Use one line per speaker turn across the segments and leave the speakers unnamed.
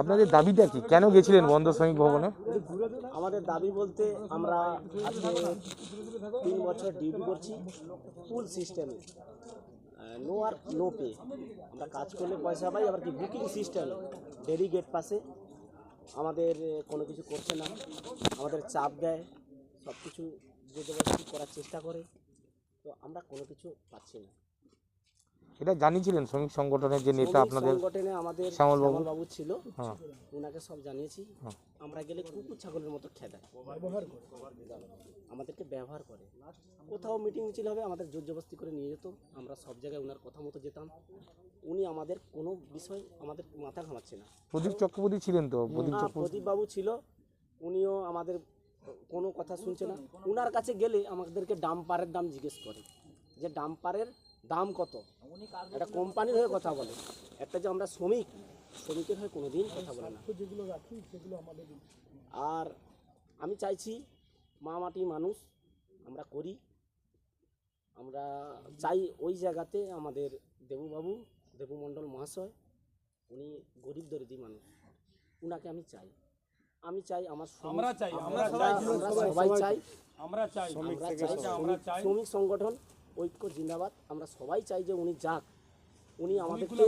আপনাদের দাবিটা কি? কেন গেছিলেন বন্ধ শ্রমিক ভবনে?
আমাদের দাবি বলতে আমরা আজকে তিন বছর ডিউটি করছি ফুল সিস্টেমে নো আর নো পে আমরা কাজ করলে পয়সা পাই, আবার কি বুকিং সিস্টেম ডেরি গেট পাশে। আমাদের কোনো কিছু করছে না। আমাদের চাপ দেয় সব কিছু জবরদস্তি করার চেষ্টা করে, তো আমরা কোনো কিছু পাচ্ছি না।
এটা জানিয়েছিলেন শ্রমিক সংগঠনের যে নেতা আপনাদের
সংগঠনে আমাদের
শ্যামল বাবু।
বাবু ছিল।
হ্যাঁ।
ওনাকে সব জানিয়েছি।
হ্যাঁ।
আমরা গেলে কুকুর ছাগলের মতো খেদায় আমাদেরকে ব্যবহার করে। কোথাও মিটিং মিছিল হবে আমাদের জোর জবস্তি করে নিয়ে যেত। আমরা সব জায়গায় ওনার কথা মতো যেতাম। উনি আমাদের কোনো বিষয় আমাদের মাথা ঘামাচ্ছে না।
প্রদীপ চক্রবর্তী ছিলেন তো? প্রদীপ
হ্যাঁ,
চক্রবর্তী?
প্রদীপ বাবু ছিল। উনিও আমাদের কোনো কথা শুনছে না। উনার কাছে গেলে আমাদেরকে ডাম্পারের দাম জিজ্ঞেস করে। যে ডাম্পারের দাম কত? একটা কোম্পানির হয়ে কথা বলে। একটা যে আমরা শ্রমিক শ্রমিকের হয়ে কোনো দিন কথা বলে না। আর আমি চাইছি মা মাটি মানুষ আমরা করি। আমরা চাই ওই জায়গাতে আমাদের দেবুবাবু দেবুমণ্ডল মহাশয় উনি গরিব দরিদ্র মানুষ। উনাকে আমি চাই। আমি চাই আমার
আমরা চাই, আমরা
সবাই চাই।
আমরা চাই।
শ্রমিক সংগঠন। ঐক্য জিন্দাবাদ। আমরা সবাই চাই যে উনি যাক। উনি আমাদেরকে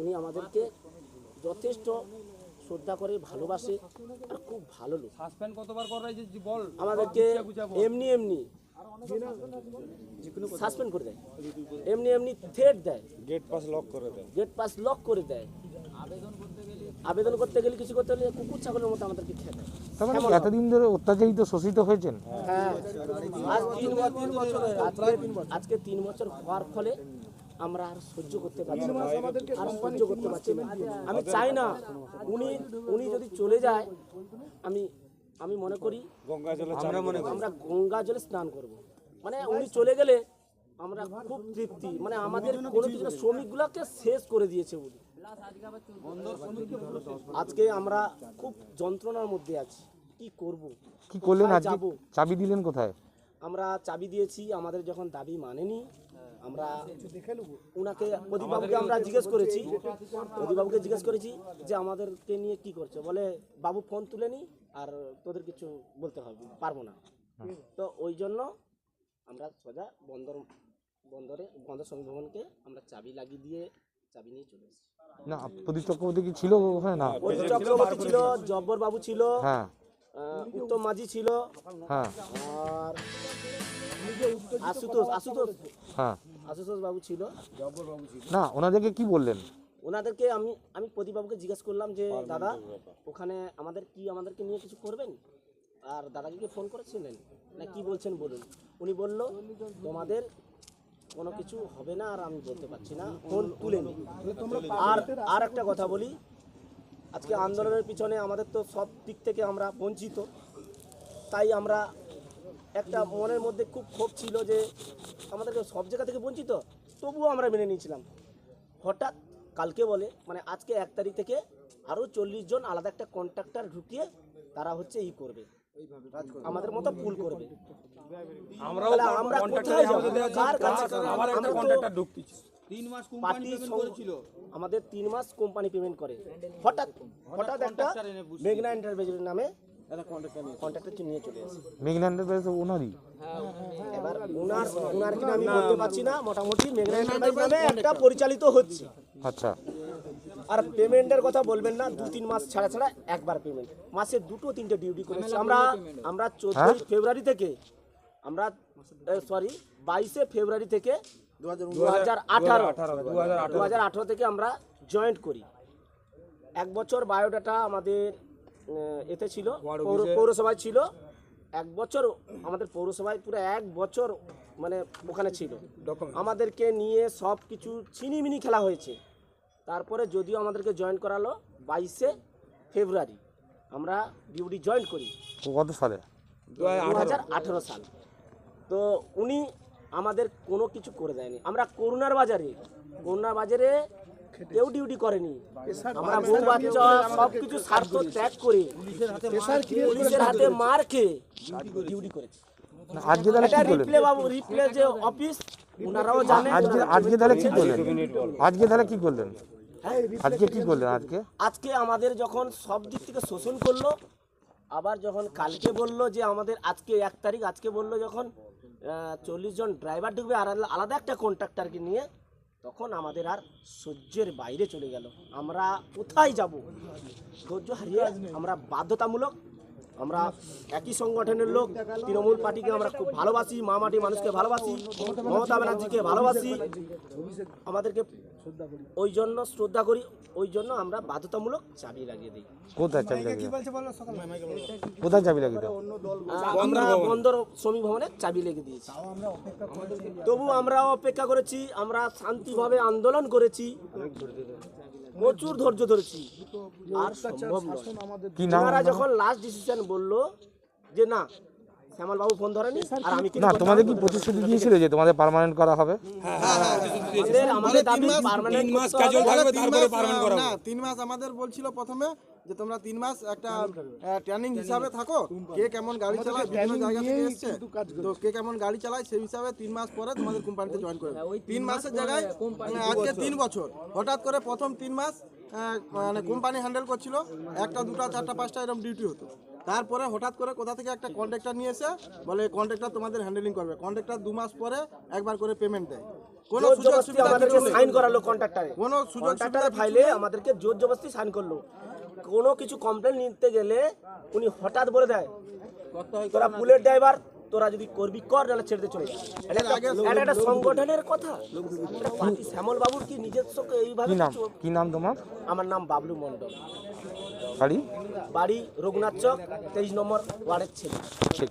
উনি আমাদেরকে যথেষ্ট শ্রদ্ধা করে ভালোবাসে আর খুব ভালো লোক।
সাসপেন্ড কতবার করাই যে বল।
আমাদেরকে। এমনি এমনি সাসপেন্ড করে দেয়। এমনি এমনি থ্রেট দেয়।
গেট পাস লক করে দেয়।
গেট পাস লক করে দেয়। আবেদন করতে গেলে কিছু করতে হলে কুকুর ছাগলের মতো আমাদেরকে
তার মানে কি এতদিন ধরে অত্যাচারিত শোষিত হয়েছেন?
হ্যাঁ। আজকে তিন বছর হওয়ার ফলে আমরা আর সহ্য করতে পারছি না। আর সহ্য করতে পারছি না। আমি চাই না উনি উনি যদি চলে যায় আমি আমি মনে করি
গঙ্গা জলে আমরা
গঙ্গা জলে স্নান করব। মানে উনি চলে গেলে আমরা খুব তৃপ্তি। মানে আমাদের কোনো কিছু শ্রমিকগুলোকে শেষ করে দিয়েছে উনি। আজকে আমরা খুব যন্ত্রণার মধ্যে আছি। কি করব?
কি করলেন আজকে? চাবি দিলেন কোথায়?
আমরা চাবি দিয়েছি আমাদের যখন দাবি মানেনি আমরা উনাকে প্রদীপবাবুকে আমরা জিজ্ঞেস করেছি প্রদীপবাবুকে জিজ্ঞেস করেছি যে আমাদেরকে নিয়ে কি করছে? বলে বাবু ফোন তুলে নি আর তোদের কিছু বলতে হবে পারব না। তো ওই জন্য আমরা সোজা বন্দর বন্দরে বন্দর শ্রমিক আমরা চাবি লাগিয়ে দিয়ে চাবি নিয়ে চলে এসেছি।
না প্রদীপ চক্রবর্তী কি ছিল ওখানে? না।
ওই চক্রবর্তী ছিল জব্বর বাবু ছিল
হ্যাঁ।
উত্তম মাঝি ছিল
হ্যাঁ।
আর আশুতোষ আশুতোষ
হ্যাঁ।
আশুতোষ বাবু ছিল।
না ওনাদেরকে কি বললেন?
ওনাদেরকে আমি আমি প্রদীপবাবুকে জিজ্ঞেস করলাম যে দাদা ওখানে আমাদের কি আমাদেরকে নিয়ে কিছু করবেন? আর দাদাকে কি ফোন করেছিলেন? না কি বলছেন বলুন। উনি বলল তোমাদের কোনো কিছু হবে না আর আমি বলতে পারছি না। ফোন তুলে নি আর আর একটা কথা বলি। আজকে আন্দোলনের পিছনে আমাদের তো সব দিক থেকে আমরা বঞ্চিত। তাই আমরা একটা মনের মধ্যে খুব ক্ষোভ ছিল যে আমাদেরকে সব জায়গা থেকে বঞ্চিত? তবুও আমরা মেনে নিয়েছিলাম। হঠাৎ কালকে বলে মানে আজকে এক তারিখ থেকে আরও চল্লিশ জন আলাদা একটা কন্ট্রাক্টর ঢুকিয়ে তারা হচ্ছে ই করবে। আমাদের মতো ফুল করবে।
আমরাও
আমরা কোথায় যাব? কার কাছে
আবার একটা কন্ট্রাক্টর ঢুকতেছি
তিন মাস কোম্পানি পেমেন্ট করেছিল।
আমাদের তিন মাস কোম্পানি পেমেন্ট করে। হঠাৎ হঠাৎ একটা মেঘনা এন্টারপ্রাইজের নামে কন্ট্রাক্টর নিয়ে চলে আসে।
মেঘনা এন্টারপ্রাইজ ওনারই
এবার কিনা আমি বলতে পারছি না। মোটামুটি মেঘনা এন্টারপ্রাইজ নামে একটা পরিচালিত হচ্ছে।
আচ্ছা।
আর পেমেন্টের কথা বলবেন না দু তিন মাস ছাড়া ছাড়া একবার পেমেন্ট মাসে দুটো তিনটে ডিউটি করেছি। আমরা আমরা চোদ্দই ফেব্রুয়ারি থেকে আমরা সরি বাইশে ফেব্রুয়ারি থেকে দু হাজার আঠারো। দু হাজার আঠারো থেকে আমরা জয়েন্ট করি। এক বছর বায়োডাটা আমাদের এতে ছিল পৌরসভায় ছিল। এক বছর আমাদের পৌরসভায় পুরো এক বছর মানে ওখানে ছিল। আমাদেরকে নিয়ে সব কিছু ছিনিমিনি খেলা হয়েছে। তারপরে যদিও আমাদেরকে জয়েন করালো বাইশে ফেব্রুয়ারি আমরা ডিউটি জয়েন করি।
কত সালে?
দু হাজার আঠেরো সাল। তো উনি আমাদের কোনো কিছু করে দেয়নি। আমরা করুণার বাজারে করুণার বাজারে কেউ ডিউটি করেনি। আমরা বউ বাচ্চা সব কিছু স্বার্থ ত্যাগ করে পুলিশের হাতে মার খেয়ে ডিউটি করেছি।
আজকে তাহলে কি করলেন
রিপ্লে বাবু রিপ্লে যে অফিস ওনারাও জানেন।
আজকে আজকে তাহলে কি করলেন আজকে তাহলে কি করলেন আজকে কি করলেন আজকে?
আজকে আমাদের যখন সব দিক থেকে শোষণ করল আবার যখন কালকে বলল যে আমাদের আজকে এক তারিখ আজকে বলল যখন চল্লিশ জন ড্রাইভার ঢুকবে আর আলাদা একটা কন্ট্রাক্টারকে নিয়ে তখন আমাদের আর সহ্যের বাইরে চলে গেল। আমরা কোথায় যাব? ধৈর্য হারিয়ে আমরা বাধ্যতামূলক আমরা একই সংগঠনের লোক তৃণমূল পার্টিকে আমরা খুব ভালোবাসি মা মাটি মানুষকে ভালোবাসি মমতা ব্যানার্জিকে ভালোবাসি। আমাদেরকে ওই জন্য শ্রদ্ধা করি ওই জন্য আমরা বাধ্যতামূলক চাবি লাগিয়ে দিই।
কোথায় চাবি লাগিয়ে কোথায় চাবি লাগিয়ে
আমরা বন্দর শ্রমিক ভবনে চাবি লেগে দিয়েছি। তবু আমরা অপেক্ষা করেছি আমরা শান্তিভাবে আন্দোলন করেছি। প্রচুর ধৈর্য ধরেছি। আর সম্ভব নয়। যখন লাস্ট ডিসিশন বলল যে না শ্যামল বাবু ফোন ধরেনি আর আমি
না তোমাদের কি প্রতিশ্রুতি দিয়েছিল যে তোমাদের পার্মানেন্ট করা হবে?
আমাদের আমাদের দাবি পার্মানেন্ট
মাস কাজল থাকবে তারপরে
মাস,
পারমেন্ট
আহ,
করাবো
না তিন মাস আমাদের বলছিল প্রথমে যে তোমরা তিন মাস একটা ট্রেনিং হিসাবে থাকো। কে কেমন গাড়ি চালায় বিভিন্ন জায়গা থেকে এসছে। তো কে কেমন গাড়ি চালায় সেই হিসাবে তিন মাস পরে তোমাদের কোম্পানিতে জয়েন করে তিন মাসের জায়গায় আজকে তিন বছর। হঠাৎ করে প্রথম তিন মাস মানে কোম্পানি হ্যান্ডেল করছিল। একটা দুটা চারটা পাঁচটা এরকম ডিউটি হতো। তারপরে হঠাৎ করে কোথা থেকে একটা কন্ট্রাক্টর নিয়ে এসে বলে কন্ট্রাক্টর তোমাদের হ্যান্ডেলিং করবে। কন্ট্রাক্টর দু মাস পরে একবার করে পেমেন্ট দেয়। কোনো সুযোগ সুবিধা
আমাদেরকে সাইন করালো কন্ট্রাক্টরে
কোনো সুযোগ সুবিধা
ফাইলে আমাদেরকে জোর জবরদস্তি সাইন করল। কোনো কিছু কমপ্লেন নিতে গেলে উনি হঠাৎ বলে দেয় তোরা বুলেট ড্রাইভার তোরা যদি করবি কর নাহলে ছেড়ে চলে এটা একটা- সংগঠনের কথা। পার্টি শ্যামল বাবুর কি নিজস্ব এইভাবে
কি নাম? কি নাম তোমার?
আমার নাম বাবলু মন্ডল
বাড়ি?
বাড়ি রঘুনাথ চক তেইশ নম্বর ওয়ার্ডের ছেলে।
ঠিক